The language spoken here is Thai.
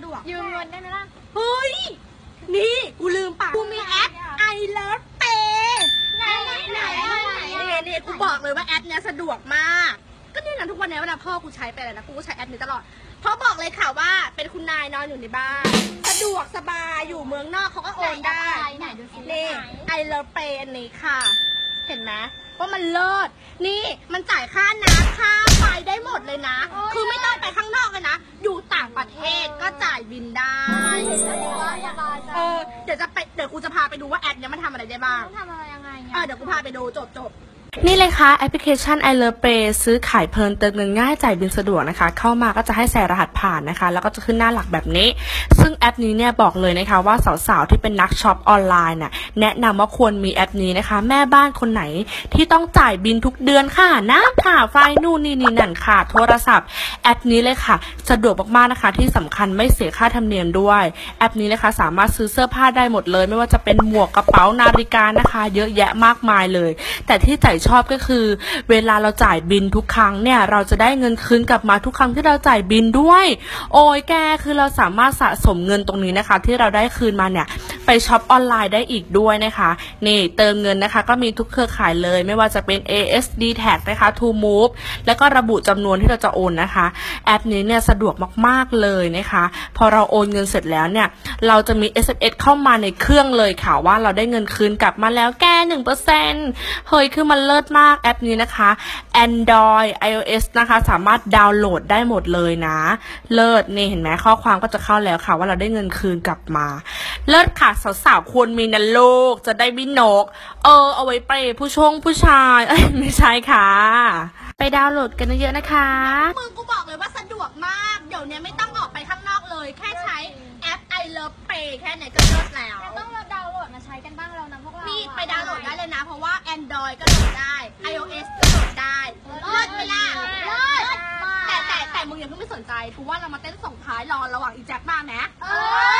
ะดวก ยืมเงินได้ไหมล่ะ เฮ้ย นี่กูลืมปะกูมีแอป I Love Pay ไหนไหนไหนนี่นี่กูบอกเลยว่าแอปเนี้ยสะดวกมาก ก็นี่นะทุกวันนี้เวลาพ่อกูใช้ไปเลยนะ กูก็ใช้แอปนี้ตลอดพ่อบอกเลยค่ะว่าเป็นคุณนายนอนอยู่ในบ้าน สะดวกสบายอยู่เมืองนอกเขาก็โอนได้ ไหนดูสินี่ I Love Pay อันนี้ค่ะ เห็นไหมว่ามันเลิศ นี่มันจ่ายค่าน้ำ ออเดี๋ยวจะไปเดี๋ยวกูจะพาไปดูว่าแอปเนี้ยมันทำอะไรได้บ้าง ต้องทำอะไรยังไงเออเดี๋ยวกูพาไปดูจบจบ นี่เลยค่ะแอปพลิเคชัน i love pay ซื้อขายเพลินเติมเงินง่ายจ่ายบินสะดวกนะคะ เข้ามาก็จะให้ใส่รหัสผ่านนะคะ แล้วก็จะขึ้นหน้าหลักแบบนี้ ซึ่งแอปนี้เนี่ยบอกเลยนะคะว่าสาวๆที่เป็นนักช็อปออนไลน์น่ะแนะนำว่าควรมีแอปนี้นะคะ แม่บ้านคนไหนที่ต้องจ่ายบินทุกเดือนค่ะน้ำค่ะไฟนู่นนี่นี่นั่นค่ะ โทรศัพท์ แอปนี้เลยค่ะ สะดวกมากๆนะคะ ที่สำคัญไม่เสียค่าธรรมเนียมด้วยแอปนี้นะคะ สามารถซื้อเสื้อผ้าได้หมดเลย ไม่ว่าจะเป็นหมวกกระเป๋านาฬิกานะคะ เยอะแยะมากมายเลย แต่ที่ใจชอบก็คือ เวลาเราจ่ายบินทุกครั้งเนี่ยเราจะได้เงินคืนกลับมาทุกครั้งที่เราจ่ายบินด้วย โอ้ยแกคือเราสามารถสะสมเงินตรงนี้นะคะ ที่เราได้คืนมาเนี่ย ไปช็อปออนไลน์ได้อีกด้วยนะคะ นี่เติมเงินนะคะ ก็มีทุกเครือข่ายเลย ไม่ว่าจะเป็น ASD Tag นะคะ To Move แล้วก็ระบุจำนวนที่เราจะโอนนะคะ แอปนี้เนี่ยสะดวกมากๆเลยนะคะ พอเราโอนเงินเสร็จแล้วเนี่ย เราจะมี SMS เข้ามาในเครื่องเลยค่ะว่าเราได้เงินคืนกลับมาแล้วแก้หนึ่งเปอร์เซ็นเฮ้ยคือมันเลิศมากแอปนี้นะคะ Android iOS นะคะ สามารถดาวน์โหลดได้หมดเลยนะ เลิศนี่เห็นไหมข้อความก็จะเข้าแล้วค่ะ ว่าเราได้เงินคืนกลับมา เลิศค่ะสาวๆควรมีนะลูกจะได้ไม่นก เออ เอาไว้ไปผู้ชงผู้ชายเอ้ยไม่ใช่ค่ะ ไปดาวน์โหลดกันเยอะๆนะคะๆมึงกูบอกเลยว่าสะดวกมาก เดี๋ยวเนี้ยไม่ต้องออกไปข้างนอกเลย แค่ใช้แอป I Love Pay แค่ไหนก็เลิศแล้ว ต้องเราดาวน์โหลดมาใช้กันบ้างแล้วนะพวกเรานี่นี่ไปดาวน์โหลดได้เลยนะ เพราะว่า Android ก็โหลดได้ iOS ก็โหลดได้เลิศไหมล่ะเลิศแต่แต่แต่มึงอย่าเพิ่งไม่สนใจกูว่าเรามาเต้นส่งท้ายรอระหว่างอีแจ็คมาไหมเอเดี๋ยวไปเต้นรอ